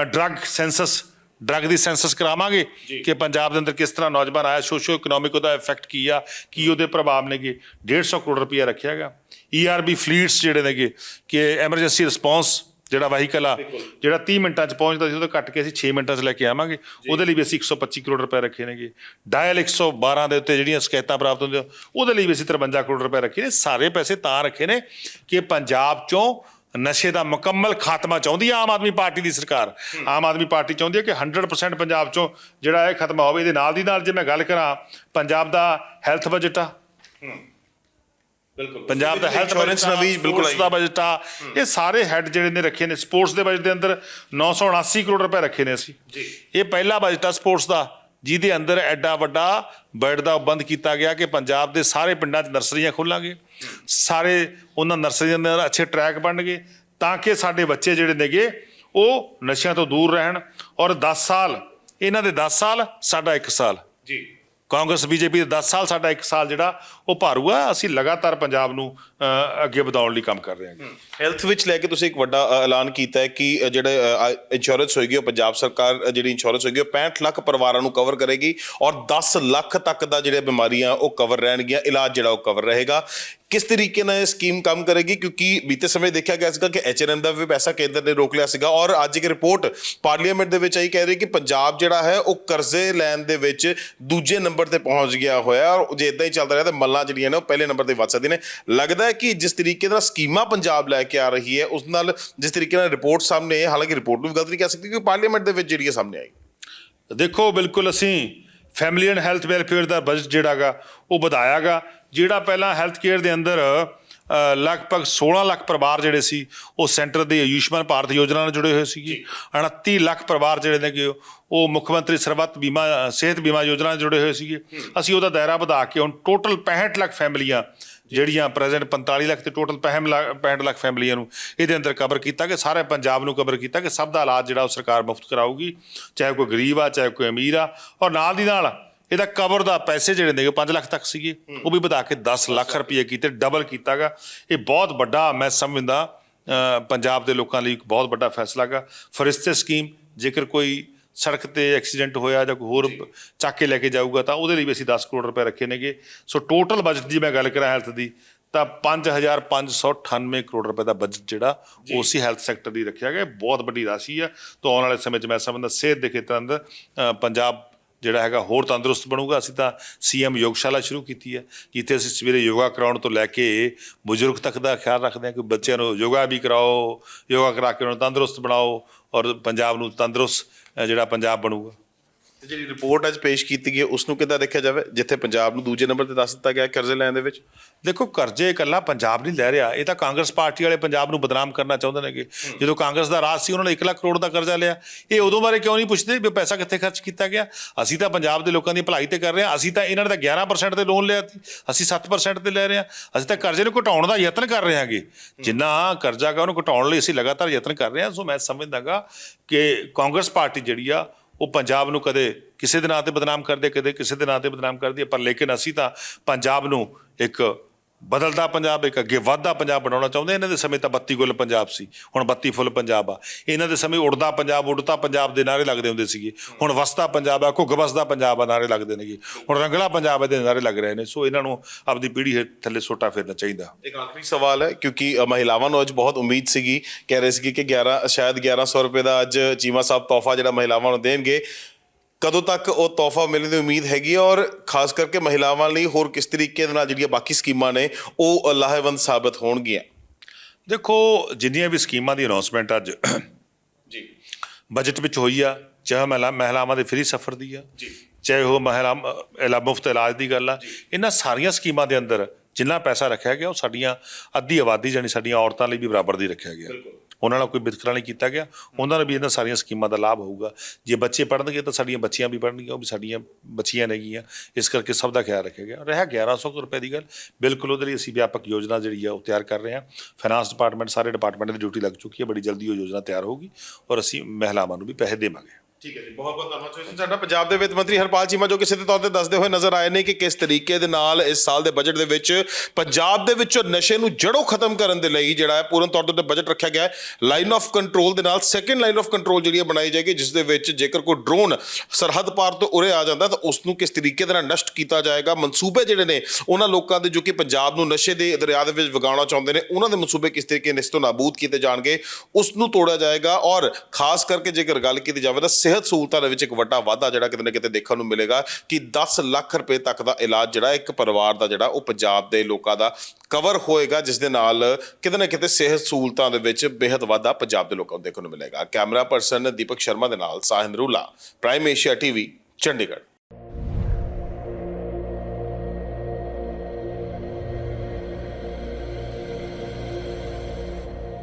ਡਰੱਗ ਸੈਂਸਸ ਡਰੱਗ ਦੀ ਸੈਂਸਸ ਕਰਾਵਾਂਗੇ ਕਿ ਪੰਜਾਬ ਦੇ ਅੰਦਰ ਕਿਸ ਤਰ੍ਹਾਂ ਨੌਜਵਾਨ ਆਇਆ ਸੋਸ਼ੋ ਇਕਨੋਮਿਕ ਉਹਦਾ ਇਫੈਕਟ ਕੀ ਆ ਕੀ ਉਹਦੇ ਪ੍ਰਭਾਵ ਨੇਗੇ। 150 ਕਰੋੜ ਰੁਪਇਆ ਰੱਖਿਆ ਹੈਗਾ। ਈਆਰਬੀ ਫਲੀਟਸ ਜਿਹੜੇ ਨੇਗੇ ਕਿ ਐਮਰਜੈਂਸੀ ਰਿਸਪੌਂਸ ਜਿਹੜਾ ਵਹੀਕਲ ਆ ਜਿਹੜਾ 30 ਮਿੰਟਾਂ 'ਚ ਪਹੁੰਚਦਾ ਸੀ ਉਹਦਾ ਕੱਟ ਕੇ ਅਸੀਂ 6 ਮਿੰਟਾਂ 'ਚ ਲੈ ਕੇ ਆਵਾਂਗੇ। ਉਹਦੇ ਲਈ ਵੀ ਅਸੀਂ 125 ਕਰੋੜ ਰੁਪਏ ਰੱਖੇ ਨੇਗੇ। ਡਾਇਲ 112 ਦੇ ਉੱਤੇ ਜਿਹੜੀਆਂ ਸ਼ਿਕਾਇਤਾਂ ਪ੍ਰਾਪਤ ਹੁੰਦੀਆਂ ਉਹਦੇ ਲਈ ਵੀ ਅਸੀਂ 53 ਕਰੋੜ ਰੁਪਏ ਰੱਖੇ ਨੇ। ਸਾਰੇ ਪੈਸੇ ਤਾਂ ਰੱਖੇ ਨੇ ਕਿ ਪੰਜਾਬ 'ਚੋਂ ਨਸ਼ੇ ਦਾ ਮੁਕੰਮਲ ਖਾਤਮਾ ਚਾਹੁੰਦੀ ਹੈ ਆਮ ਆਦਮੀ ਪਾਰਟੀ ਦੀ ਸਰਕਾਰ। ਆਮ ਆਦਮੀ ਪਾਰਟੀ ਚਾਹੁੰਦੀ ਹੈ ਕਿ 100% ਪੰਜਾਬ 'ਚੋਂ ਜਿਹੜਾ ਇਹ ਖਤਮ ਹੋਵੇ ਇਹਦੇ ਨਾਲ ਦੀ ਨਾਲ ਜੇ ਮੈਂ ਗੱਲ ਕਰਾਂ ਪੰਜਾਬ ਦਾ ਹੈਲਥ ਬਜਟ ਆ। ਬਿਲਕੁਲ। ਪੰਜਾਬ ਦਾ ਹੈਲਥ ਇੰਸ਼ੋਰੈਂਸ ਨਵੀਂ ਬਿਲਕੁਲ ਆਈ। ਦਾ ਬਜਟ ਆ। ਇਹ ਸਾਰੇ ਹੈੱਡ ਜਿਹੜੇ ਨੇ ਰੱਖੇ ਨੇ ਸਪੋਰਟਸ ਦੇ ਬਜਟ ਦੇ ਅੰਦਰ 979 ਕਰੋੜ ਰੁਪਏ ਰੱਖੇ ਨੇ ਅਸੀਂ। ਜੀ। ਇਹ ਪਹਿਲਾ ਬਜਟ ਆ ਸਪੋਰਟਸ ਦਾ। ਜਿਹਦੇ ਅੰਦਰ ਐਡਾ ਵੱਡਾ ਬੈਡ ਦਾ ਬੰਦ ਕੀਤਾ ਗਿਆ ਕਿ ਪੰਜਾਬ ਦੇ ਸਾਰੇ ਪਿੰਡਾਂ 'ਚ ਨਰਸਰੀਆਂ ਖੋਲਾਂਗੇ। ਸਾਰੇ ਉਹਨਾਂ ਨਰਸਰੀਆਂ ਦੇ ਅੰਦਰ ਅੱਛੇ ਟਰੈਕ ਬਣਨਗੇ ਤਾਂ ਕਿ ਸਾਡੇ ਬੱਚੇ ਜਿਹੜੇ ਨੇਗੇ ਉਹ ਨਸ਼ਿਆਂ ਤੋਂ ਦੂਰ ਰਹਿਣ। ਔਰ 10 ਸਾਲ, ਇਹਨਾਂ ਦੇ 10 ਸਾਲ, ਸਾਡਾ 1 ਸਾਲ। ਜੀ। ਕਾਂਗਰਸ ਬੀਜੇਪੀ ਦੇ 10 ਸਾਲ ਸਾਡਾ 1 ਸਾਲ ਜਿਹੜਾ ਉਹ ਭਾਰੂ ਅਸੀਂ ਲਗਾਤਾਰ ਪੰਜਾਬ ਨੂੰ ਅੱਗੇ ਵਧਾਉਣ ਲਈ ਕੰਮ ਕਰ ਰਹੇ ਹਾਂ ਹੈਲਥ ਵਿੱਚ ਲੈ ਕੇ ਤੁਸੀਂ ਇੱਕ ਵੱਡਾ ਐਲਾਨ ਕੀਤਾ ਹੈ ਕਿ ਅ, ਜਿਹੜੇ ਇੰਸ਼ੋਰੈਂਸ ਹੋਏਗੀ ਉਹ ਪੰਜਾਬ ਸਰਕਾਰ ਜਿਹੜੀ ਇੰਸ਼ੋਰੈਂਸ ਹੋਏਗੀ ਉਹ 65 ਲੱਖ ਪਰਿਵਾਰਾਂ ਨੂੰ ਕਵਰ ਕਰੇਗੀ ਔਰ 10 ਲੱਖ ਤੱਕ ਦਾ ਜਿਹੜੇ ਬਿਮਾਰੀਆਂ ਉਹ ਕਵਰ ਰਹਿਣਗੀਆਂ ਇਲਾਜ ਜਿਹੜਾ ਉਹ ਕਵਰ ਰਹੇਗਾ। ਕਿਸ ਤਰੀਕੇ ਨਾਲ ਇਹ ਸਕੀਮ ਕੰਮ ਕਰੇਗੀ? ਕਿਉਂਕਿ ਬੀਤੇ ਸਮੇਂ ਦੇਖਿਆ ਗਿਆ ਸੀਗਾ ਕਿ ਐਚਐਨਐਮ ਦਾ ਵੀ ਪੈਸਾ ਕੇਂਦਰ ਨੇ ਰੋਕ ਲਿਆ ਸੀਗਾ ਔਰ ਅੱਜ ਇੱਕ ਰਿਪੋਰਟ ਪਾਰਲੀਮੈਂਟ ਦੇ ਵਿੱਚ ਆਈ ਕਹਿ ਰਹੀ ਕਿ ਪੰਜਾਬ ਜਿਹੜਾ ਹੈ, ਉਹ ਕਰਜ਼ੇ ਲੈਣ ਦੇ ਵਿੱਚ ਦੂਜੇ ਨੰਬਰ ਤੇ ਪਹੁੰਚ ਗਿਆ ਹੋਇਆ ਔਰ ਜੇ ਇਦਾਂ ਹੀ ਚੱਲਦਾ ਰਿਹਾ ਤਾਂ ਮੱਲਾਂ ਜਿਹੜੀਆਂ ਨੇ ਉਹ ਪਹਿਲੇ ਨੰਬਰ ਤੇ ਵੱਧ ਸਕਦੀਆਂ ਨੇ। ਲੱਗਦਾ ਹੈ ਕਿ ਜਿਸ ਤਰੀਕੇ ਨਾਲ ਸਕੀਮਾਂ ਪੰਜਾਬ ਲੈ ਕੇ ਆ ਰਹੀ ਹੈ, ਉਸ ਨਾਲ ਜਿਸ ਤਰੀਕੇ ਨਾਲ ਰਿਪੋਰਟ ਸਾਹਮਣੇ ਹਾਲਾਂਕਿ ਰਿਪੋਰਟ ਨੂੰ ਵੀ ਗਲਤ ਨਹੀਂ ਕਹਿ ਸਕਦੇ ਕਿਉਂਕਿ ਪਾਰਲੀਮੈਂਟ ਦੇ ਵਿੱਚ ਜਿਹੜੀ ਹੈ ਸਾਹਮਣੇ ਆਈ। ਦੇਖੋ, ਬਿਲਕੁਲ ਅਸੀਂ ਫੈਮਿਲੀ ਐਂਡ ਹੈਲਥ ਵੈਲਫੇਅਰ ਦਾ ਬਜਟ ਜਿਹੜਾਗਾ ਉਹ ਵਧਾਇਆਗਾ। ਜਿਹੜਾ ਪਹਿਲਾਂ ਹੈਲਥ ਕੇਅਰ ਦੇ ਅੰਦਰ ਲਗਭਗ 16 ਲੱਖ ਪਰਿਵਾਰ ਜਿਹੜੇ ਸੀ ਉਹ ਸੈਂਟਰ ਦੇ ਆਯੁਸ਼ਮਾਨ ਭਾਰਤ ਯੋਜਨਾ ਨਾਲ ਜੁੜੇ ਹੋਏ ਸੀਗੇ। 29 ਲੱਖ ਪਰਿਵਾਰ ਜਿਹੜੇ ਨੇ ਕਿ ਉਹ ਮੁੱਖ ਮੰਤਰੀ ਸਰਬੱਤ ਬੀਮਾ ਸਿਹਤ ਬੀਮਾ ਯੋਜਨਾ ਨਾਲ ਜੁੜੇ ਹੋਏ ਸੀਗੇ। ਅਸੀਂ ਉਹਦਾ ਦਾਇਰਾ ਵਧਾ ਕੇ ਹੁਣ ਟੋਟਲ 65 ਲੱਖ ਫੈਮਲੀਆਂ ਜਿਹੜੀਆਂ ਪ੍ਰੈਜ਼ੈਂਟ 45 ਲੱਖ ਤੇ ਟੋਟਲ 65 ਲੱਖ 65 ਲੱਖ ਫੈਮਲੀਆਂ ਨੂੰ ਇਹਦੇ ਅੰਦਰ ਕਵਰ ਕੀਤਾ ਕਿ ਸਾਰੇ ਪੰਜਾਬ ਨੂੰ ਕਵਰ ਕੀਤਾ ਕਿ ਸਭ ਦਾ ਇਲਾਜ ਜਿਹੜਾ ਉਹ ਸਰਕਾਰ ਮੁਫਤ ਕਰਾਊਗੀ, ਚਾਹੇ ਕੋਈ ਗਰੀਬ ਆ, ਚਾਹੇ ਕੋਈ ਅਮੀਰ ਆ, ਔਰ ਨਾਲ ਦੀ ਨਾਲ ਇਹਦਾ ਕਵਰ ਦਾ ਪੈਸੇ ਜਿਹੜੇ ਨੇ ਉਹ 5 ਲੱਖ ਤੱਕ ਸੀਗੇ, ਉਹ ਵੀ ਵਧਾ ਕੇ 10 ਲੱਖ ਰੁਪਏ ਕੀਤੇ ਡਬਲ ਕੀਤਾਗਾ। ਇਹ ਬਹੁਤ ਵੱਡਾ, ਮੈਂ ਸਮਝਦਾ ਪੰਜਾਬ ਦੇ ਲੋਕਾਂ ਲਈ ਇੱਕ ਬਹੁਤ ਵੱਡਾ ਫੈਸਲਾ ਗਾ। ਫਰਿਸ਼ਤੇ ਸਕੀਮ, ਜੇਕਰ ਕੋਈ ਸੜਕ ਤੇ ਐਕਸੀਡੈਂਟ ਹੋਇਆ ਜਾਂ ਕੋਈ ਹੋਰ ਚੱਕ ਕੇ ਲੈ ਕੇ ਜਾਊਗਾ ਤਾਂ ਉਹਦੇ ਲਈ ਵੀ ਅਸੀਂ 10 ਕਰੋੜ ਰੁਪਏ ਰੱਖੇ ਨੇਗੇ। ਸੋ ਟੋਟਲ ਬਜਟ ਦੀ ਮੈਂ ਗੱਲ ਕਰਾਂ ਹੈਲਥ ਦੀ ਤਾਂ 5598 ਕਰੋੜ ਰੁਪਏ ਦਾ ਬਜਟ ਜਿਹੜਾ ਉਹ ਅਸੀਂ ਹੈਲਥ ਸੈਕਟਰ ਦੀ ਰੱਖਿਆ ਗਿਆ। ਬਹੁਤ ਵੱਡੀ ਰਾਸ਼ੀ ਆ। ਤਾਂ ਆਉਣ ਵਾਲੇ ਸਮੇਂ 'ਚ ਮੈਂ ਸਮਝਦਾ ਸਿਹਤ ਦੇ ਖੇਤਰ ਅੰਦਰ ਪੰਜਾਬ ਜਿਹੜਾ ਹੈਗਾ ਹੋਰ ਤੰਦਰੁਸਤ ਬਣੂਗਾ। ਅਸੀਂ ਤਾਂ ਸੀਐਮ ਯੋਗਸ਼ਾਲਾ ਸ਼ੁਰੂ ਕੀਤੀ ਹੈ ਜਿੱਥੇ ਅਸੀਂ ਸਵੇਰੇ ਯੋਗਾ ਕਰਾਉਣ ਤੋਂ ਲੈ ਕੇ ਬਜ਼ੁਰਗ ਤੱਕ ਦਾ ਖਿਆਲ ਰੱਖਦੇ ਹਾਂ ਕਿ ਬੱਚਿਆਂ ਨੂੰ ਯੋਗਾ ਵੀ ਕਰਾਓ ਯੋਗਾ ਕਰਾ ਕੇ ਉਹਨਾਂ ਨੂੰ ਤੰਦਰੁਸਤ ਬਣਾਓ ਔਰ ਪੰਜਾਬ ਨੂੰ ਤੰਦਰੁਸਤ ਜਿਹੜਾ ਪੰਜਾਬ ਬਣੂਗਾ। ਤੇ ਜਿਹੜੀ ਰਿਪੋਰਟ ਅੱਜ ਪੇਸ਼ ਕੀਤੀ ਗਈ ਹੈ, ਉਸ ਨੂੰ ਕਿੱਦਾਂ ਦੇਖਿਆ ਜਾਵੇ? ਜਿੱਥੇ ਪੰਜਾਬ ਨੂੰ ਦੂਜੇ ਨੰਬਰ ਤੇ ਦੱਸ ਦਿੱਤਾ ਗਿਆ ਹੈ ਕਰਜ਼ੇ ਲੈਣ ਦੇ ਵਿੱਚ। ਦੇਖੋ ਕਰਜ਼ੇ ਇਕੱਲਾ ਪੰਜਾਬ ਨਹੀਂ ਲੈ ਰਿਹਾ। ਇਹ ਤਾਂ ਕਾਂਗਰਸ ਪਾਰਟੀ ਵਾਲੇ ਪੰਜਾਬ ਨੂੰ ਬਦਨਾਮ ਕਰਨਾ ਚਾਹੁੰਦੇ ਨੇਗੇ। ਜਦੋਂ ਕਾਂਗਰਸ ਦਾ ਰਾਜ ਸੀ ਉਹਨਾਂ ਨੇ 1 ਲੱਖ ਕਰੋੜ ਦਾ ਕਰਜ਼ਾ ਲਿਆ। ਇਹ ਉਦੋਂ ਬਾਰੇ ਕਿਉਂ ਨਹੀਂ ਪੁੱਛਦੇ ਵੀ ਪੈਸਾ ਕਿੱਥੇ ਖਰਚ ਕੀਤਾ ਗਿਆ? ਅਸੀਂ ਤਾਂ ਪੰਜਾਬ ਦੇ ਲੋਕਾਂ ਦੀ ਭਲਾਈ ਤੇ ਕਰ ਰਹੇ ਹਾਂ। ਅਸੀਂ ਤਾਂ ਇਹਨਾਂ ਤਾਂ 11% ਤੇ ਲੋਨ ਲਿਆ ਸੀ। ਅਸੀਂ 7% ਤੇ ਲੈ ਰਹੇ ਹਾਂ। ਅਸੀਂ ਤਾਂ ਕਰਜ਼ੇ ਨੂੰ ਘਟਾਉਣ ਦਾ ਯਤਨ ਕਰ ਰਹੇ ਹਾਂਗੇ। ਜਿੰਨਾ ਕਰਜ਼ਾ ਗਾ ਉਹਨੂੰ ਘਟਾਉਣ ਲਈ ਅਸੀਂ ਲਗਾਤਾਰ ਯਤਨ ਕਰ ਰਹੇ ਹਾਂ। ਸੋ ਮੈਂ ਸਮਝਦਾਗਾ ਕਿ ਕਾਂਗਰਸ ਪਾਰਟੀ ਜਿਹੜੀ ਆ ਉਹ ਪੰਜਾਬ ਨੂੰ ਕਦੇ ਕਿਸੇ ਦੇ ਨਾਂ ਤੇ ਬਦਨਾਮ ਕਰਦੇ, ਕਦੇ ਕਿਸੇ ਦੇ ਨਾਂ ਤੇ ਬਦਨਾਮ ਕਰਦੀ ਹੈ ਪਰ ਲੇਕਿਨ ਅਸੀਂ ਤਾਂ ਪੰਜਾਬ ਨੂੰ ਇੱਕ ਬਦਲਦਾ ਪੰਜਾਬ, ਇੱਕ ਅੱਗੇ ਵੱਧਦਾ ਪੰਜਾਬ ਬਣਾਉਣਾ ਚਾਹੁੰਦੇ, ਇਹਨਾਂ ਦੇ ਸਮੇਂ ਤਾਂ ਬੱਤੀ ਗੁੱਲ ਪੰਜਾਬ ਸੀ, ਹੁਣ ਬੱਤੀ ਫੁੱਲ ਪੰਜਾਬ ਆ। ਇਹਨਾਂ ਦੇ ਸਮੇਂ ਉੜਦਾ ਪੰਜਾਬ ਉੜਤਾ ਪੰਜਾਬ ਦੇ ਨਾਰੇ ਲੱਗਦੇ ਹੁੰਦੇ ਸੀਗੇ, ਹੁਣ ਵਸਦਾ ਪੰਜਾਬ ਆ, ਘੁੱਗ ਵਸਦਾ ਪੰਜਾਬ ਆ, ਨਾਰੇ ਲੱਗਦੇ ਨੇਗੇ, ਹੁਣ ਰੰਗਲਾ ਪੰਜਾਬ ਦੇ ਨਾਰੇ ਲੱਗ ਰਹੇ ਨੇ, ਸੋ ਇਹਨਾਂ ਨੂੰ ਆਪਦੀ ਪੀੜ੍ਹੀ ਥੱਲੇ ਸੋਟਾ ਫੇਰਨਾ ਚਾਹੀਦਾ। ਇੱਕ ਆਖਰੀ ਸਵਾਲ ਹੈ, ਕਿਉਂਕਿ ਮਹਿਲਾਵਾਂ ਨੂੰ ਅੱਜ ਬਹੁਤ ਉਮੀਦ ਸੀਗੀ, ਕਹਿ ਰਹੇ ਸੀ ਕਿ 11 ਸ਼ਾਇਦ 1100 ਰੁਪਏ ਦਾ ਅੱਜ ਚੀਮਾ ਸਾਹਿਬ ਤੋਹਫਾ ਜਿਹੜਾ ਮਹਿਲਾਵਾਂ ਨੂੰ ਦੇਣਗੇ। ਕਦੋਂ ਤੱਕ ਉਹ ਤੋਹਫਾ ਮਿਲਣ ਦੀ ਉਮੀਦ ਹੈਗੀ ਹੈ ਔਰ ਖਾਸ ਕਰਕੇ ਮਹਿਲਾਵਾਂ ਲਈ ਹੋਰ ਕਿਸ ਤਰੀਕੇ ਦੇ ਨਾਲ ਜਿਹੜੀਆਂ ਬਾਕੀ ਸਕੀਮਾਂ ਨੇ ਉਹ ਲਾਹੇਵੰਦ ਸਾਬਤ ਹੋਣਗੀਆਂ? ਦੇਖੋ ਜਿੰਨੀਆਂ ਵੀ ਸਕੀਮਾਂ ਦੀ ਅਨਾਉਂਸਮੈਂਟ ਅੱਜ ਜੀ। ਬਜਟ ਵਿੱਚ ਹੋਈ ਆ ਚਾਹੇ ਮਹਿਲਾ ਮਹਿਲਾਵਾਂ ਦੇ ਫ੍ਰੀ ਸਫ਼ਰ ਦੀ ਆ ਜੀ। ਚਾਹੇ ਉਹ ਮਹਿਲਾ ਇਲਾ ਮੁਫਤ ਇਲਾਜ ਦੀ ਗੱਲ ਆ ਇਹਨਾਂ ਸਾਰੀਆਂ ਸਕੀਮਾਂ ਦੇ ਅੰਦਰ ਜਿੰਨਾ ਪੈਸਾ ਰੱਖਿਆ ਗਿਆ ਉਹ ਸਾਡੀਆਂ ਅੱਧੀ ਆਬਾਦੀ ਜਾਨੀ ਸਾਡੀਆਂ ਔਰਤਾਂ ਲਈ ਵੀ ਬਰਾਬਰ ਦੀ ਰੱਖਿਆ ਗਿਆ। ਉਹਨਾਂ ਨਾਲ ਕੋਈ ਵਿਤਕਰਾ ਨਹੀਂ ਕੀਤਾ ਗਿਆ, ਉਹਨਾਂ ਨੂੰ ਵੀ ਇਹਨਾਂ ਸਾਰੀਆਂ ਸਕੀਮਾਂ ਦਾ ਲਾਭ ਹੋਊਗਾ। ਜੇ ਬੱਚੇ ਪੜ੍ਹਨਗੇ ਤਾਂ ਸਾਡੀਆਂ ਬੱਚੀਆਂ ਵੀ ਪੜ੍ਹਨਗੀਆਂ, ਉਹ ਵੀ ਸਾਡੀਆਂ ਬੱਚੀਆਂ ਨੇਗੀਆਂ ਇਸ ਕਰਕੇ ਸਭ ਦਾ ਖਿਆਲ ਰੱਖਿਆ ਗਿਆ। ਰਿਹਾ 1100 ਕੁ ਰੁਪਏ ਦੀ ਗੱਲ, ਬਿਲਕੁਲ ਉਹਦੇ ਲਈ ਅਸੀਂ ਵਿਆਪਕ ਯੋਜਨਾ ਜਿਹੜੀ ਆ ਉਹ ਤਿਆਰ ਕਰ ਰਹੇ ਹਾਂ। ਫਾਈਨਾਂਸ ਡਿਪਾਰਟਮੈਂਟ ਸਾਰੇ ਡਿਪਾਰਟਮੈਂਟ ਦੀ ਡਿਊਟੀ ਲੱਗ ਚੁੱਕੀ ਹੈ, ਬੜੀ ਜਲਦੀ ਉਹ ਯੋਜਨਾ ਤਿਆਰ ਹੋਊਗੀ ਔਰ ਅਸੀਂ ਮਹਿਲਾਵਾਂ ਨੂੰ ਵੀ ਪੈਸੇ ਦੇਵਾਂਗੇ। ਠੀਕ ਹੈ ਜੀ, ਬਹੁਤ ਬਹੁਤ ਧੰਨਵਾਦ। ਸੋ ਸਾਡਾ ਪੰਜਾਬ ਦੇ ਵਿੱਤ ਮੰਤਰੀ ਹਰਪਾਲ ਚੀਮਾ ਜੋ ਕਿਸੇ ਦੇ ਤੌਰ ਤੇ ਦੱਸਦੇ ਹੋਏ ਨਜ਼ਰ ਆਏ ਨੇ ਕਿ ਕਿਸ ਤਰੀਕੇ ਦੇ ਨਾਲ ਇਸ ਸਾਲ ਦੇ ਬਜਟ ਦੇ ਵਿੱਚ ਪੰਜਾਬ ਦੇ ਵਿੱਚੋਂ ਨਸ਼ੇ ਨੂੰ ਜੜੋਂ ਖਤਮ ਕਰਨ ਦੇ ਲਈ ਜਿਹੜਾ ਹੈ ਪੂਰਨ ਤੌਰ ਤੇ ਬਜਟ ਰੱਖਿਆ ਗਿਆ ਹੈ। ਲਾਈਨ ਆਫ ਕੰਟਰੋਲ ਦੇ ਨਾਲ ਸੈਕੰਡ ਲਾਈਨ ਆਫ ਕੰਟਰੋਲ ਜਿਹੜੀ ਹੈ ਬਣਾਈ ਜਾਏਗੀ, ਜਿਸ ਦੇ ਵਿੱਚ ਜੇਕਰ ਕੋਈ ਡਰੋਨ ਸਰਹੱਦ ਪਾਰ ਤੋਂ ਉਰੇ ਆ ਜਾਂਦਾ ਤਾਂ ਉਸ ਨੂੰ ਕਿਸ ਤਰੀਕੇ ਦੇ ਨਾਲ ਨਸ਼ਟ ਕੀਤਾ ਜਾਏਗਾ? ਮਨਸੂਬੇ ਜਿਹੜੇ ਨੇ, ਉਹਨਾਂ ਲੋਕਾਂ ਦੇ ਜੋ ਕਿ ਪੰਜਾਬ ਨੂੰ ਨਸ਼ੇ ਦੇ ਦਰਿਆ ਦੇ ਵਿੱਚ ਵਗਾਉਣਾ ਚਾਹੁੰਦੇ ਨੇ, ਉਹਨਾਂ ਦੇ ਮਨਸੂਬੇ ਕਿਸ ਤਰੀਕੇ ਨਾਲ ਨਾਬੂਦ ਕੀਤੇ ਜਾਣਗੇ? ਉਸ ਨੂੰ ਤੋੜਿਆ ਜਾਏਗਾ ਔਰ ਖਾਸ ਕਰਕੇ ਜੇਕਰ ਗੱਲ ਕੀਤੀ ਜਾਵੇ ਤਾਂ ਸਿਹਤ ਸਹੂਲਤਾਂ ਦੇ ਵਿੱਚ ਇੱਕ ਵੱਡਾ ਵਾਧਾ ਜਿਹੜਾ ਕਿਤੇ ਨਾ ਕਿਤੇ ਦੇਖਣ ਨੂੰ ਮਿਲੇਗਾ ਕਿ 10 ਲੱਖ ਰੁਪਏ ਤੱਕ ਦਾ ਇਲਾਜ ਜਿਹੜਾ ਇੱਕ ਪਰਿਵਾਰ ਦਾ ਜਿਹੜਾ ਉਹ ਪੰਜਾਬ ਦੇ ਲੋਕਾਂ ਦਾ ਕਵਰ ਹੋਏਗਾ, ਜਿਸ ਦੇ ਨਾਲ ਕਿਤੇ ਨਾ ਕਿਤੇ ਸਿਹਤ ਸਹੂਲਤਾਂ ਦੇ ਵਿੱਚ ਬੇहद ਵਾਧਾ ਪੰਜਾਬ ਦੇ ਲੋਕਾਂ ਨੂੰ ਦੇਖਣ ਨੂੰ ਮਿਲੇਗਾ। ਕੈਮਰਾ ਪਰਸਨ ਦੀਪਕ ਸ਼ਰਮਾ ਦੇ ਨਾਲ ਸਾਹਿਨ ਰੂਲਾ ਪ੍ਰਾਈਮ ਏਸ਼ੀਆ ਟੀਵੀ ਚੰਡੀਗੜ੍ਹ।